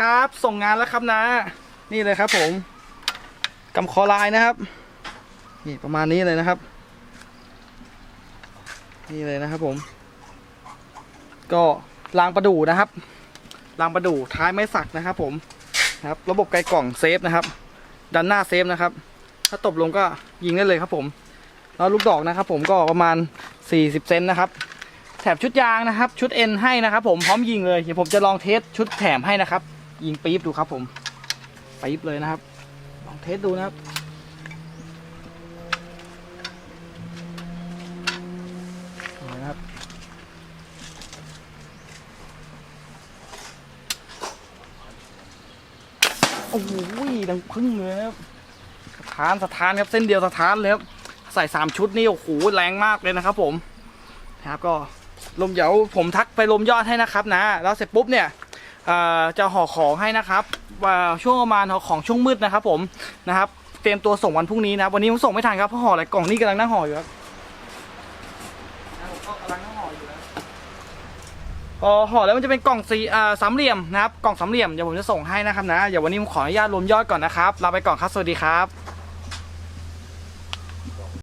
ครับ ส่งงานแล้วครับนะ นี่เลยครับผมกำคอลายนะครับ นี่ประมาณนี้เลยนะครับ นี่เลยนะครับผม ก็รางประดู่นะครับรางประดู่ท้ายไม้สักนะครับ ผมนะครับ ระบบไกลกล่องเซฟนะครับด้านหน้าเซฟนะครับ ถ้าตบลงก็ยิงได้เลยครับผม แล้วลูกดอกนะครับ ผมก็ประมาณ 40 เซนนะครับแถมชุดยางนะครับ ชุดเอ็นให้นะครับ ผมพร้อมยิงเลยเดี๋ยวผมจะลองเทสชุดแถมให้นะครับ ยิงปี๊บดูครับผมปี๊บเลยนะครับ ลองเทสดูนะครับ นะครับ โอ้โหดังพึ่งเลยครับสถานสถานครับเส้นเดียวสถานเลยครับใส่สามชุดนี่โอ้โหแรงมากเลยนะครับผมนะครับก็ลมเดี๋ยวผมทักไปลมยอดให้นะครับนะ แล้วเสร็จปุ๊บเนี่ย จะห่อของให้นะครับว่าช่วงประมาณห่อของช่วงมืดนะครับ ผมนะครับ เตรียมตัวส่งวันพรุ่งนี้นะครับวันนี้ผมส่งไม่ทันครับเพราะห่ออะไรกล่องนี่กำลังนั่งห่ออยู่ครับนะครับผมก็กำลังนั่งห่ออยู่นะพอห่อแล้วมันจะเป็นกล่องสีอ่าสามเหลี่ยมนะครับกล่องสามเหลี่ยมเดี๋ยวผมจะส่งให้นะครับนะเดี๋ยววันนี้ผมขออนุญาตรวมยอดก่อนนะครับลาไปก่อนครับสวัสดีครับ